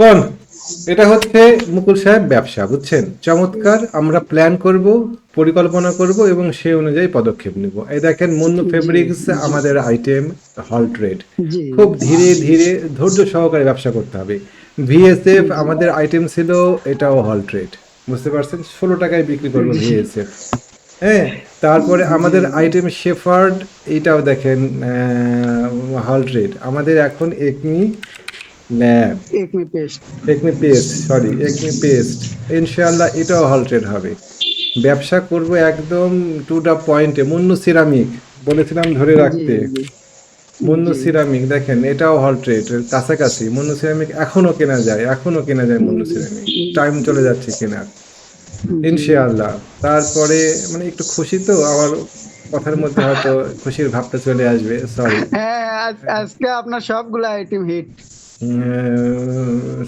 কোন? এটা হচ্ছে মুকুল সাহেব ব্যবসা বুঝছেন? চমৎকার আমরা প্ল্যান করব পরিকল্পনা করব এবং সেই অনুযায়ী পদক্ষেপ নিব। এই দেখেন মুন্নু ফেব্রিক্স আমাদের আইটেম হল ট্রেড খুব ধীরে ধীরে ধৈর্য সহকারে ব্যবসা করতে হবে। ভিএসএফ আমাদের আইটেম ছিল এটাও হল ট্রেড বুঝতে পারছেন? ষোলো টাকায় বিক্রি করব ভিএসএফ হ্যাঁ তারপরে আমাদের আইটেম শেফার্ড এটাও দেখেন হল ট্রেড আমাদের এখন Acme lab Acme pest Acme pest sorry Acme pest ইনশাআল্লাহ এটাও হবে। ব্যবসা করব একদম টু দা পয়েন্টে মুন্নু সিরামিক বলেছিলাম ধরে রাখতে। মুন্নু সিরামিক দেখেন এটাও কাছাকাছি। মুন্নু সিরামিক এখনও কেনা যায় এখনও কেনা যায় মুন্নু সিরামিক। টাইম চলে যাচ্ছে কেনার ইনশাআল্লাহ। তারপরে মানে একটু খুশি তো আমার কথার মধ্যে হয়তো খুশির ভাবটা চলে আসবে সরি হ্যাঁ আজকে আপনার সবগুলো item hit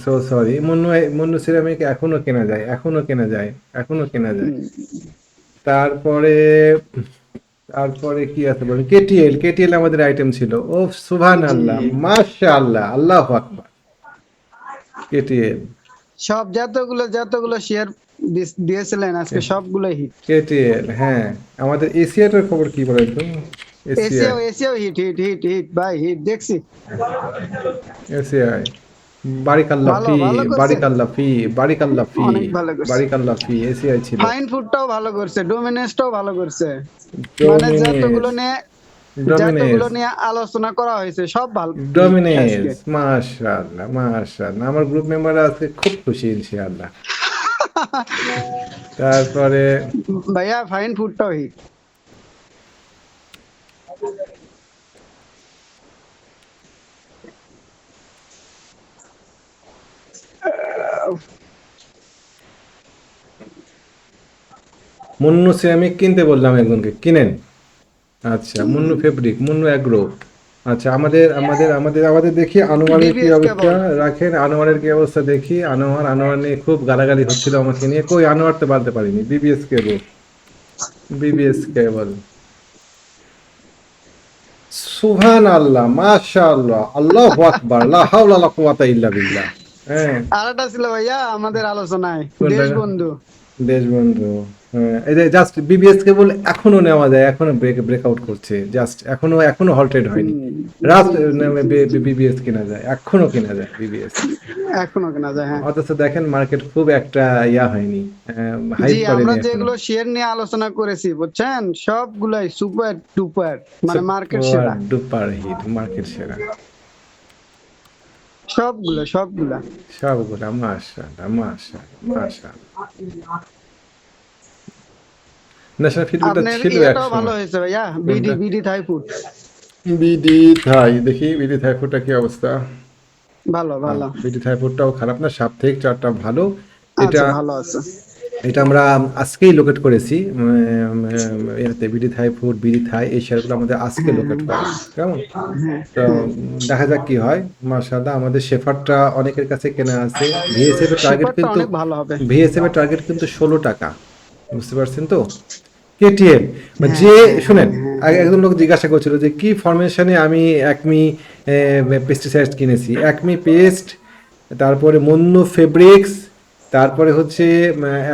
so sorry Monno Monno ceramic এখনও কেনা যায় এখনও কেনা যায় এখনও কেনা যায়। তারপরে তারপরে কি আছে বলেন? কেটিএল কেটিএল আমাদের আইটেম ছিল। ও সুভান আল্লাহ মাশা আল্লাহ আল্লাহ আকবার। কেটিএল। সব যতগুলো যতগুলো শেয়ার দিয়েছিলেন আজকে সবগুলো হিট কেটিএল হ্যাঁ। আমাদের এশিয়াটার খবর কি বলেন তো? এসিও হিট হিট হিট হিট ভাই হিট দেখছি। এসিআই। বারিকাল্লা ভালো, ফি ভালো করছে। বারিকাল্লা ফি বারিকাল্লা ফি অনেক ভালো করছে। বারিকাল্লা ফি এসিআই ছিল। ফাইন ফুডটাও ভালো করছে ডোমিনেসটাও ভালো করছে। মানে যতগুলো নিয়ে যতগুলো নিয়ে আলোচনা করা হয়েছে সব ভালো। ডমিনেস মাশাআল্লাহ মাশাআল্লাহ। আমার গ্রুপ মেম্বার আজকে খুব খুশি ইনশাআল্লাহ। তারপরে ভাইয়া ফাইন ফুড ফুডটাও হিট মুন্নু সিরামিক কিনতে বললাম একজনকে। কিনেন। আচ্ছা মুন্নু ফেব্রিক মুন্নু অ্যাগ্রো। আচ্ছা আমাদের আমাদের আমাদের আমাদের দেখি আনোয়ারের কি অবস্থা? রাখেন আনোয়ারের কি অবস্থা দেখি। আনোয়ার আনোয়ার নিয়ে খুব গালাগালি হচ্ছিল আমাকে নিয়ে। কই আনোয়ার তো পারতে পারিনি। বিবিএস কেবল বিবিএস কেবল সুবহান আল্লাহ মাশাআল্লাহ আল্লাহ আকবার লা হাওলা লা কুওয়াতা ইল্লা বিল্লাহ। হ্যাঁ। আরেকটা ছিল ভাইয়া আমাদের আলোচনায়। দেশবন্ধু। দেশবন্ধু। এই যে জাস্ট বিবিএস কেবল এখনও নেওয়া যায় এখনও ব্রেক ব্রেকআউট করছে। জাস্ট এখনও এখনও হল্টেড হয়নি। রাত বিবিএস কেনা যায় এখনও কেনা যায় বিবিএস এখনও কেনা যায় হ্যাঁ। অথচ দেখেন মার্কেট খুব একটা ইয়া হয়নি হাইপ জি করেনি আমরা যেগুলো শেয়ার নিয়ে আলোচনা করেছি বুঝছেন? সবগুলাই সুপার টুপার মানে মার্কেট সেরা। ডুপার হিট মার্কেট সেরা। সবগুলো সবগুলা। সবগুলা মাশাআল্লাহ মাশাআল্লাহ মাশাআল্লাহ। ন্যাশনাল ফিডব্যাকটা ছিল ভালো হয়েছে ভাইয়া। BD BD Thai food. BD Thai দেখি বিডি থাই ফুডটা কি অবস্থা? ভালো ভালো। বিডি থাই ফুডটাও খারাপ না সাপ্তাহিক চারটা ভালো। এটা আচ্ছা ভালো আছে। এটা আমরা আজকেই লোকেট করেছি। এতে BD Thai food BD Thai এই শেয়ারগুলো আমাদের আজকে লোকেট করা। কেমন? তো দেখা যাক কি হয়। মার্শাল্লাহ আমাদের শেফারটা অনেকের কাছে কেনা আছে। ভিএসএফ এর টার্গেট কিন্তু ভালো হবে। ভিএসএফ এর টার্গেট কিন্তু ষোলো টাকা। বুঝতে পারছেন তো? কেটিএম হ্যাঁ, যে শুনেন আগে একজন লোক জিজ্ঞাসা করছিল যে কি ফরমেশনে আমি একমি পেস্টিসাইড কিনেছি? একমি পেস্ট তারপরে মন্নু ফেব্রিক্স তারপরে হচ্ছে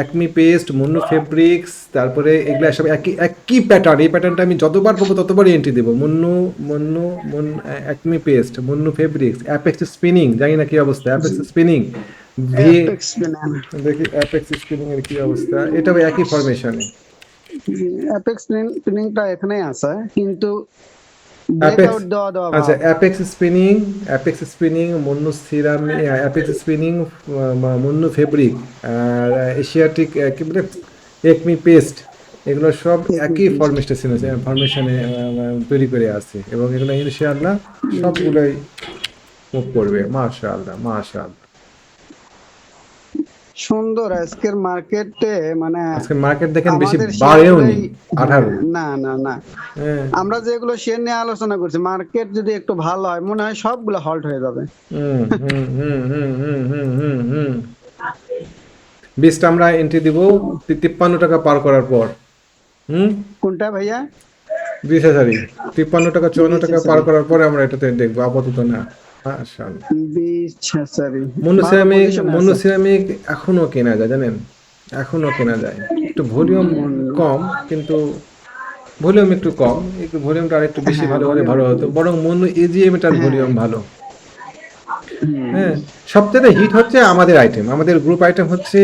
একমি পেস্ট মন্নু ফেব্রিক্স তারপরে এগুলো সব একই একই প্যাটার্ন এই প্যাটার্নটা আমি যতবার পাবো ততবারই এন্ট্রি দেবো। মন্নু মন্নু মন Acme pest Monno Fabrics Apex spinning জানি না কি অবস্থা অ্যাপেক্স স্পিনিং। দেখি অ্যাপেক্স স্পিনিং এর কি অবস্থা? এটাও একই ফরমেশনে অ্যাপেক্স প্রিন্টিংটা এখানেই আছে কিন্তু অ্যাপেক্স ব্রেকআউট দেওয়া দেওয়া আচ্ছা Apex spinning Apex spinning Monno ceramic Apex spinning Monno fabric আর এশিয়াটিক কি বলে? একমি পেস্ট এগুলো সব একই ফরমেশন ফরমেশনে তৈরি করে আছে। এবং এগুলো ইনশাআল্লাহ সবগুলোই মুখ করবে মাশাআল্লাহ মাশাআল্লাহ। সুন্দর আজকের মার্কেটে মানে মার্কেট দেখেন বেশি 18 না না না হ্যাঁ। আমরা যেগুলো শেয়ার নিয়ে আলোচনা করছি মার্কেট যদি একটু ভালো হয় মনে হয় সবগুলো হল্ট হয়ে যাবে। আমরা এন্ট্রি দিব তিপ্পান্ন টাকা পার করার পর। হুম? কোনটা ভাইয়া? বিশ হাজারই। তিপ্পান্ন টাকা চুয়ান্ন টাকা পার করার পরে আমরা এটাতে দেখব আপাতত না। এখনও কেনা যায় জানেন? এখনও কেনা যায়। একটু ভলিউম কম কিন্তু ভলিউম একটু কম। একটু ভলিউমটা বেশি ভালো হলে ভালো হতো। বরং মনু এজিএম এটার ভলিউম ভালো। হ্যাঁ সবচেয়ে হিট হচ্ছে আমাদের আইটেম আমাদের গ্রুপ আইটেম হচ্ছে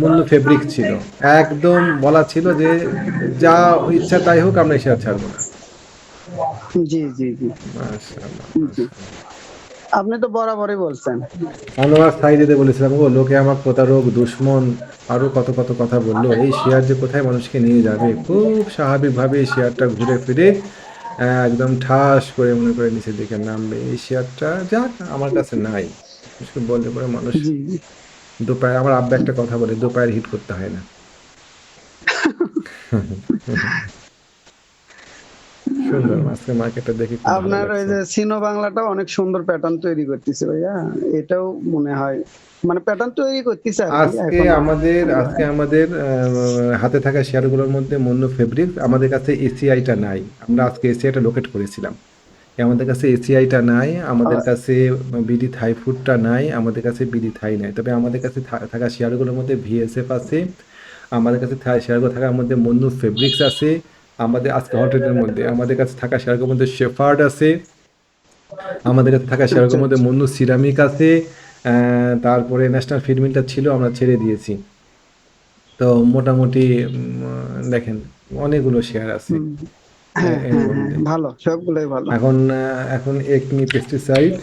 মুন্নু ফেব্রিক ছিল। একদম বলা ছিল যে যা ইচ্ছা তাই হোক আমরা এসে ছাড়বো না। জি জি জি। মাশাআল্লাহ। আপনি তো বরাবরই বলছেন। আনোয়ার সাইডে বলেছিলাম ও লোকে আমার প্রতারক দুশ্মন আরও কত কত কথা বলল। এই শেয়ার যে কোথায় মানুষকে নিয়ে যাবে? খুব স্বাভাবিকভাবে এই শেয়ারটা ঘুরে ফিরে একদম ঠাস করে মনে করে নিচের দিকে নামবে। এই শেয়ারটা যাক আমার কাছে নাই। বললে পরে মানুষ দুপায়ের আমার আব্বা একটা কথা বলে দুপায়ের হিট করতে হয় না। সুন্দর আজকে মার্কেটটা দেখি আপনার ওই যে সিনো বাংলাটাও অনেক সুন্দর প্যাটার্ন তৈরি করতেছে ভাইয়া এটাও মনে হয় মানে প্যাটার্ন তৈরি করতেছে আজকে আমাদের আজকে আমাদের হাতে থাকা শেয়ারগুলোর মধ্যে মন্য আমাদের কাছে এসিআইটা নাই। আমরা আজকে এসিআইটা লোকেট করেছিলাম। আমাদের কাছে এসিআইটা নাই আমাদের কাছে বিডি থাই ফুডটা নাই আমাদের কাছে বিডি থাই নাই। তবে আমাদের কাছে থাকা শেয়ারগুলোর মধ্যে ভিএসএফ আছে আমাদের কাছে শেয়ারগুলো থাকার মধ্যে মন্য ফেব্রিক্স আছে আমাদের আজকে হটেলের মধ্যে আমাদের কাছে থাকা শেয়ারগুলোর মধ্যে শেফার্ড আছে আমাদের কাছে থাকা শেয়ারগুলোর মধ্যে মন্নু সিরামিক আছে তারপরে ন্যাশনাল ফিডমিলটা ছিল আমরা ছেড়ে দিয়েছি। তো মোটামুটি দেখেন অনেকগুলো শেয়ার আছে। হ্যাঁ হ্যাঁ। হ্যাঁ ভালো সবগুলোই ভালো। এখন এখন একমি পেস্টিসাইড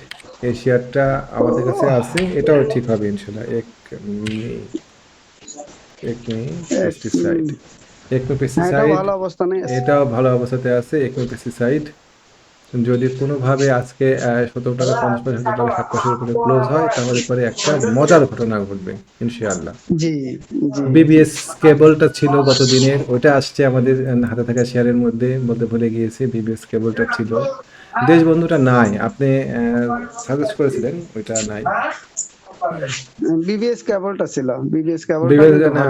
এই শেয়ারটা আমাদের কাছে আছে এটাও ঠিক হবে ইনশাল্লাহ এক একমি পেস্টিসাইড একমি হ্যাঁ পেস্টিসাইড ভালো অবস্থানে এটাও ভালো অবস্থাতে আছে একমি পেস্টিসাইড যদি কোনোভাবে আজকে সতেরো টাকা পঞ্চাশ পয়সা সতেরো টাকা সাত পয়সার উপরে ক্লোজ হয় তাহলে পরে একটা মজার ঘটনা ঘটবে ইনশাআল্লাহ। বিবিএস কেবলটা ছিল গত দিনের ওইটা আসছে আমাদের হাতে থাকা শেয়ারের মধ্যে বলতে ভুলে গিয়েছে বিবিএস কেবলটা ছিল। দেশবন্ধুটা নাই আপনি সাজেস্ট করেছিলেন ওইটা নাই। বিবিএস কেবলটা ছিল বিবিএস কেবল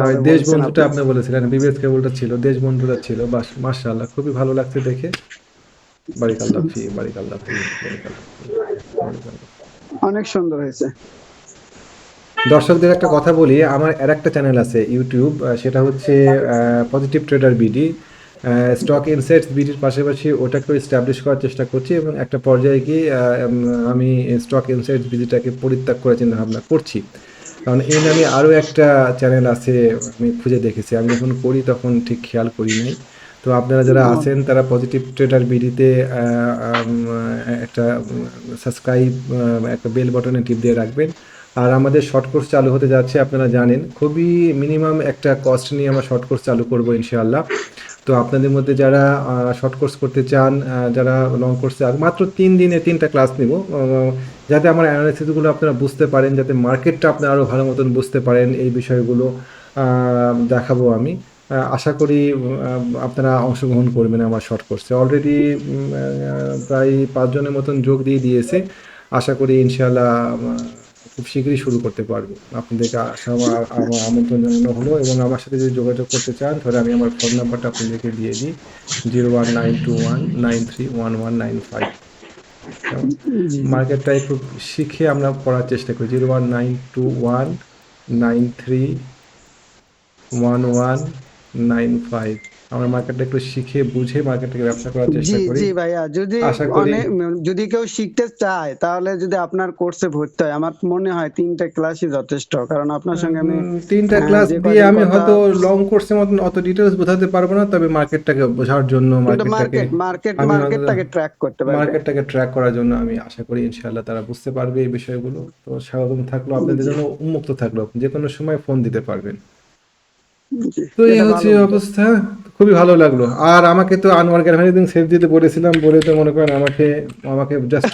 ওই দেশবন্ধুটা আপনি বলেছিলেন বিবিএস কেবলটা ছিল দেশবন্ধুটা ছিল বাস মাশাআল্লাহ খুবই ভালো লাগছে দেখে। ফি বারিকাল্লাহ ফি বারিকাল্লাহ ফি, অনেক সুন্দর হয়েছে। দর্শকদের একটা কথা বলি আমার আর একটা চ্যানেল আছে ইউটিউব সেটা হচ্ছে positive trader BD stock insights বিডির পাশাপাশি ওটাকে এস্টাবলিশ করার চেষ্টা করছি এবং একটা পর্যায়ে গিয়ে আমি স্টক ইনসাইটস বিডিটাকে পরিত্যাগ করার চিন্তা ভাবনা করছি। কারণ এই নামে আরও একটা চ্যানেল আছে আমি খুঁজে দেখেছি। আমি যখন করি তখন ঠিক খেয়াল করি নাই। তো আপনারা যারা আছেন তারা পজিটিভ ট্রেডার বিডিতে একটা সাবস্ক্রাইব একটা বেল বটনে টিপ দিয়ে রাখবেন। আর আমাদের শর্ট কোর্স চালু হতে যাচ্ছে আপনারা জানেন। খুবই মিনিমাম একটা কস্ট নিয়ে আমরা শর্ট কোর্স চালু করব ইনশাআল্লাহ। তো আপনাদের মধ্যে যারা শর্ট কোর্স করতে চান যারা লং কোর্সে মাত্র তিন দিনে তিনটা ক্লাস নিব যাতে আমার অ্যানালিসিসগুলো আপনারা বুঝতে পারেন যাতে মার্কেটটা আপনারা আরও ভালো মতন বুঝতে পারেন এই বিষয়গুলো দেখাবো আমি। আশা করি আপনারা অংশগ্রহণ করবেন আমার শর্ট কোর্সে অলরেডি প্রায় পাঁচজনের মতন যোগ দিয়ে দিয়েছে। আশা করি ইনশাআল্লাহ আহ, খুব শীঘ্রই শুরু করতে পারব। আপনাদেরকে আসা আমার আমন্ত্রণ জানানো হলো এবং আমার সাথে যদি যোগাযোগ করতে চান, তাহলে আমি আমার ফোন নাম্বারটা আপনাদেরকে দিয়ে দিই। Zero one nine two one nine three one one nine five. মার্কেটটা একটু শিখে আমরা পড়ার চেষ্টা করি। Zero one nine two one nine three one one nine five. আমরা মার্কেটটা একটু শিখে বুঝে মার্কেটটাকে ব্যবসা করার চেষ্টা করি। জি ভাইয়া যদি যদি কেউ শিখতে চায় তাহলে যদি আপনার কোর্সে ভর্তি হয় আমার মনে হয় তিনটা ক্লাসই যথেষ্ট কারণ আপনার সঙ্গে আমি তিনটা হ্যাঁ, ক্লাস যে দিয়ে আমি হয়তো লং কোর্সের মতন অত ডিটেলস বোঝাতে পারব না তবে মার্কেটটাকে বোঝার জন্য মার্কেটটাকে মার্কেট মার্কেটটাকে ট্র্যাক করতে পারবে। মার্কেটটাকে ট্র্যাক করার জন্য আমি আশা করি ইনশাআল্লাহ তারা বুঝতে পারবে এই বিষয়গুলো। তো স্বাগতম থাকল আপনাদের জন্য উন্মুক্ত থাকল যে কোনো সময় ফোন দিতে পারবেন। জি, তো এই হচ্ছে। অবস্থা। খুবই ভালো লাগল। আর আমাকে তো আনোয়ার গ্যারভানি দিন সেভ দিতে বলেছিলাম বলে তো মনে করেন আমাকে আমাকে জাস্ট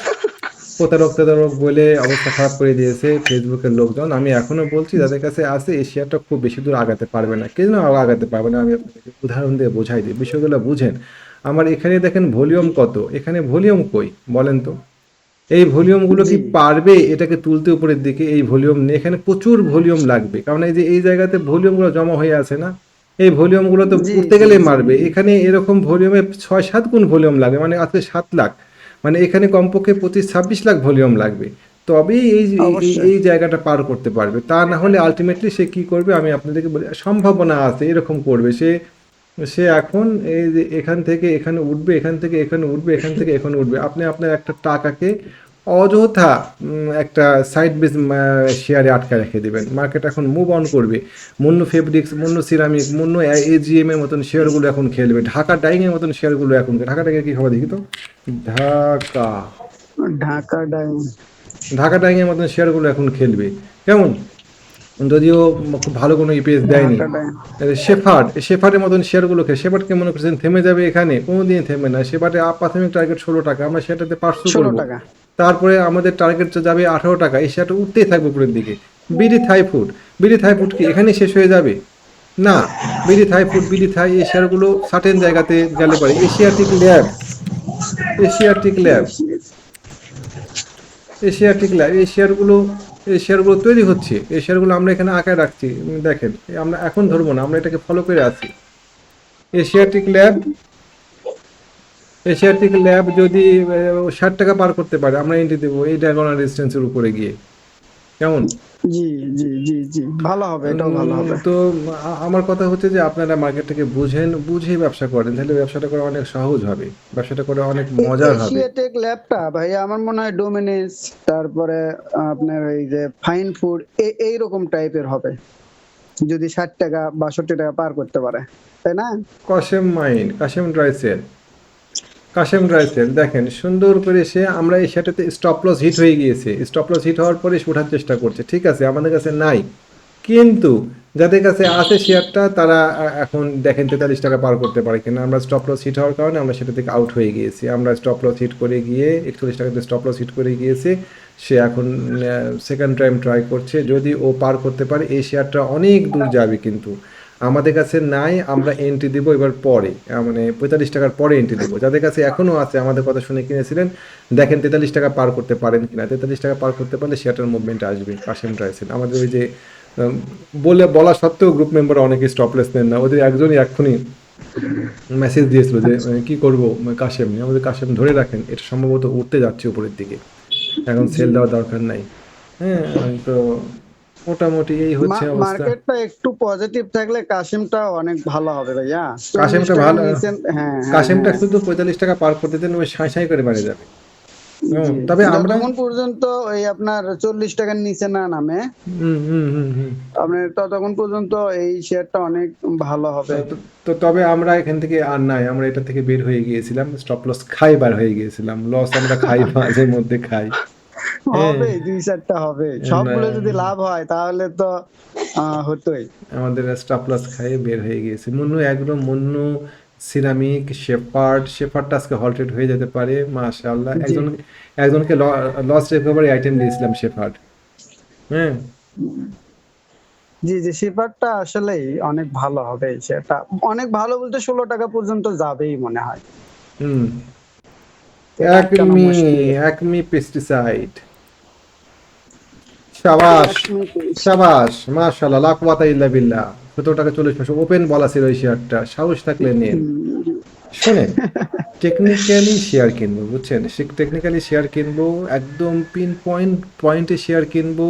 প্রতারক প্রতারক বলে অবস্থা খারাপ করে দিয়েছে ফেসবুকের লোকজন। আমি এখনও বলছি যাদের কাছে আছে এশিয়াটা খুব বেশি দূর আগাতে পারবে না। কেন আগাতে পারবে না? আমি আপনাকে উদাহরণ দিয়ে বোঝাই দিই। বিষয়গুলো বুঝেন। আমার এখানে দেখেন ভলিউম কত? এখানে ভলিউম কই? বলেন তো। এই ভলিউমগুলো কি পারবে? এটাকে তুলতে উপরের দিকে এই ভলিউম নিয়ে এখানে প্রচুর ভলিউম লাগবে। কারণ এই যে এই জায়গাতে ভলিউমগুলো জমা হয়ে আছে না? এই ভলিউমগুলো তো উঠতে গেলে মারবে। এখানে এরকম ভলিউমে ছয় সাত গুণ ভলিউম লাগবে মানে আজকে সাত লাখ। মানে এখানে কমপক্ষে পঁচিশ ছাব্বিশ লাখ ভলিউম লাগবে। তবেই এই- এই জায়গাটা পার করতে পারবে। তা না হলে আলটিমেটলি সে কি করবে আমি আপনাদেরকে বলি সম্ভাবনা আছে এরকম করবে। সে সে এখন এই যে এখান থেকে এখানে উঠবে এখান থেকে এখানে উঠবে এখান থেকে এখানে উঠবে। আপনি আপনার একটা টাকাকে অযথা একটা সাইড বেস শেয়ারে আটকে রেখে দেবেন। মার্কেট এখন মুভ অন করবে। Monno Fabrics Monno ceramic Monno AGM এর মতন শেয়ারগুলো এখন খেলবে। ঢাকা ডাইং এর মতন শেয়ারগুলো এখন ঢাকা ডাইং কি খবর দেখি তো? ঢাকা। ঢাকা ডায়মন্ড ঢাকা ডাইং এর মতন শেয়ারগুলো এখন খেলবে। কেমন? যদিও খুব ভালো কোনো ইপিএস দেয়নি। শেফার্ড শেফার্ডের মতন শেয়ারগুলোকে শেফার্ডকে মনে করছেন থেমে যাবে এখানে? কোনোদিন থেমে না। শেফার্ডে প্রাথমিক টার্গেট ষোলো টাকা। আমরা সেটাতে পাঁচশো ষোলো টাকা। তারপরে আমাদের টার্গেট যাবে আঠারো টাকা এই শেয়ারটা উঠতেই থাকবে উপরের দিকে। BD Thai food BD Thai food কি এখানে শেষ হয়ে যাবে? না, BD Thai food BD Thai এই শেয়ারগুলো সার্টেন জায়গাতে গেলে পারে। Asiatic lab Asiatic lab Asiatic lab এই শেয়ারগুলো এই শেয়ারগুলো তৈরি হচ্ছে। এই শেয়ারগুলো আমরা এখানে আঁকায় রাখছি। দেখেন, আমরা এখন ধরবো না, আমরা এটাকে ফলো করে আছি। এশিয়াটিক ল্যাব এশিয়াটিক ল্যাব যদি ষাট টাকা পার করতে পারে আমরা এন্ট্রি দেবো এই ডায়াগোনাল ডিস্টেন্সের উপরে গিয়ে। কেমন? জি জি জি জি ভালো হবে এটাও ভালো হবে। তো আমার কথা হচ্ছে যে আপনারা মার্কেটটাকে বুঝেন ব্যবসা করেন তাহলে ব্যবসাটা করা অনেক সহজ হবে ব্যবসাটা করে অনেক মজার হবে। এশিয়াটেক ল্যাবটা ভাই আমার মনে হয় ডোমিনেস তারপরে আপনার এই যে ফাইন ফুড এই রকম টাইপের হবে। যদি ষাট টাকা বাষট্টি টাকা পার করতে পারে তাই না? Kashem mine Kashem dry cell Kashem dry cell দেখেন, সুন্দর করে সে, আমরা এই সেটাতে স্টপ লস হিট হয়ে গিয়েছে। স্টপ লস হিট হওয়ার পরে ওঠার চেষ্টা করছে। ঠিক আছে, আমাদের কাছে নাই। কিন্তু যাদের কাছে আছে শেয়ারটা তারা এখন দেখেন তেতাল্লিশ টাকা পার করতে পারে কিনা। আমরা স্টপ লস হিট হওয়ার কারণে আমরা সেটা থেকে আউট হয়ে গিয়েছি। আমরা স্টপ লস হিট করে গিয়ে, একচল্লিশ টাকাতে স্টপ লস হিট করে গিয়েছে। সে এখন সেকেন্ড টাইম ট্রাই করছে। যদি ও পার করতে পারে, এই শেয়ারটা অনেক দূর যাবে কিন্তু। আমাদের কাছে নাই, আমরা এন্ট্রি দিব এবার পরে। মানে পঁয়তাল্লিশ টাকার পরে এন্ট্রি দিব। যাদের কাছে এখনও আছে, আমাদের কথা শুনে কিনেছিলেন, দেখেন তেতাল্লিশ টাকা পার করতে পারেন কিনা। তেতাল্লিশ টাকা পার করতে পারলে শেয়ারটার মুভমেন্ট আসবে কাশেম ট্রাইসেল আমাদের ওই যে বলে, বলা সত্ত্বেও গ্রুপ মেম্বার অনেকে স্টপলেস নেন না। ওদের একজনই এক্ষুনি মেসেজ দিয়েছিল যে কি করব? কাশেম নিয়ে আমাদের কাশেম ধরে রাখেন। এটা সম্ভবত উঠতে যাচ্ছে উপরের দিকে। এখন সেল দেওয়ার দরকার নাই। হ্যাঁ তো মোটামুটি এই হচ্ছে অবস্থা। মার্কেটটা একটু পজিটিভ থাকলে কাশিমটা অনেক ভালো হবে ভাইয়া। কাশিমটা ভালো। হ্যাঁ হ্যাঁ, কাশেমটা হ্যাঁ। শুধু পঁয়তাল্লিশ টাকা পার করতে দেন ওই সাঁই সাঁই করে বাড়ে যাবে। তবে আমরা যতক্ষণ পর্যন্ত ওই আপনার চল্লিশ টাকার নিচে না নামে। হুম হুম হুম আপনার ততক্ষণ পর্যন্ত এই শেয়ারটা অনেক ভালো হবে। তো- তো তবে আমরা এখান থেকে আর নাই আমরা এটা থেকে বের হয়ে গিয়েছিলাম স্টপ লস খাই বার হয়ে গিয়েছিলাম লস আমরা খাই মাঝে মধ্যে খাই। হবে দুই চারটা হবে। সবগুলো যদি লাভ হয় তাহলে তো হতোই। আমাদের স্টপ লস খাইয়ে বের হয়ে গিয়েছে। মুন্নু একদম মুন্নু সিরামিক শেপার্ড শেপার্ডটা আজকে হলটেড হয়ে যেতে পারে মাশাআল্লাহ। একজন একজনকে লস রিকভারি আইটেম দিয়েছিলাম শেপার্ড হ্যাঁ। জি জি শিপারটা আসলেই অনেক ভালো হবে সেটা অনেক ভালো বলতে ষোলো টাকা পর্যন্ত যাবেই মনে হয়। হুম। একমি। একমি পেস্টিসাইড শাবাশ মাশাআল্লাহ লা কুওয়াতা ইল্লা বিল্লাহ। টাকা পয়সা ওপেন বলা ছিল এই শেয়ারটা। সাহস থাকলে নিন। শোনেন টেকনিক্যালি শেয়ার কিনবো বুঝছেন? টেকনিক্যালি শেয়ার কিনবো একদম পিন পয়েন্ট পয়েন্টে শেয়ার কিনবো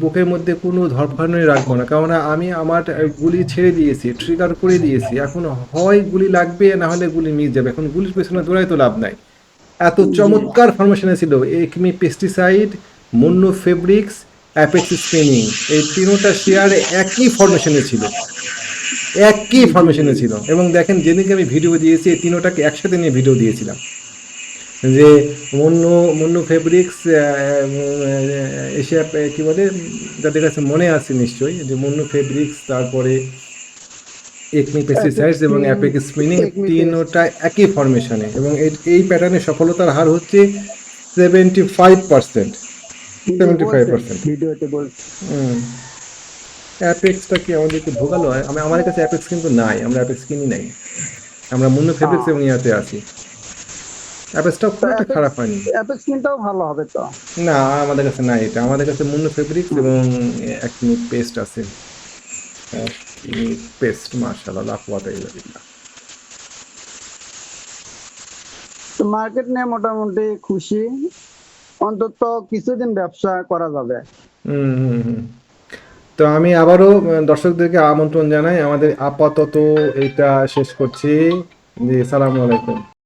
বুকের মধ্যে কোনো ধরফানি রাখব না। কারণ আমি আমার গুলি ছেড়ে দিয়েছি ট্রিগার করে দিয়েছি। এখন হয় গুলি লাগবে না হলে গুলি মিস যাবে। এখন গুলির পেছনে দৌড়াই তো লাভ নাই। এত চমৎকার ফরমেশনে ছিল। Acme pesticide Monno Fabrics Apex spinning এই তিনোটা শেয়ার একই ফরমেশনে ছিল। একই ফরমেশনে ছিল। এবং দেখেন যেদিনকে আমি ভিডিও দিয়েছি এই তিনোটাকে একসাথে নিয়ে ভিডিও দিয়েছিলাম। যে মুন্নু মুন্নু ফেব্রিক্স এশিয়া কি বলে যাদের কাছে মনে আছে নিশ্চয়ই যে মুন্নু ফেব্রিক্স তারপরে একমি পেস্টিসাইডস এবং অ্যাপেক স্পিনিং তিনোটা একই ফরমেশনে এবং এই- এই প্যাটার্নের সফলতার হার হচ্ছে সেভেন্টি ফাইভ পার্সেন্ট ভিডিওতে বলছি অ্যাপেক্সটা কি আমাদেরকে ভোগালো হয়? আমি আমাদের কাছে অ্যাপেক্স কিন্তু নাই আমরা অ্যাপেক্স কিনি নাই। আমরা মুন্নু ফেব্রিক্স এবং ইয়াতে আছি। অ্যাপেক্সটাও খুব একটা খারাপ হয়নি। অ্যাপেক্স কিনটাও ভালো হবে তো? না আমাদের কাছে নাই এটা। আমাদের কাছে মুন্নু ফেব্রিক্স এবং একমি পেস্ট আছে। পেস্ট মার্শাল্লাহ ইল্লা মার্কেট নিয়ে মোটামুটি খুশি। অন্তত কিছুদিন ব্যবসা করা যাবে। তো আমি আবারও দর্শকদেরকে আমন্ত্রণ জানাই। আমাদের আপাতত এটা শেষ করছি। জি, সালামু আলাইকুম।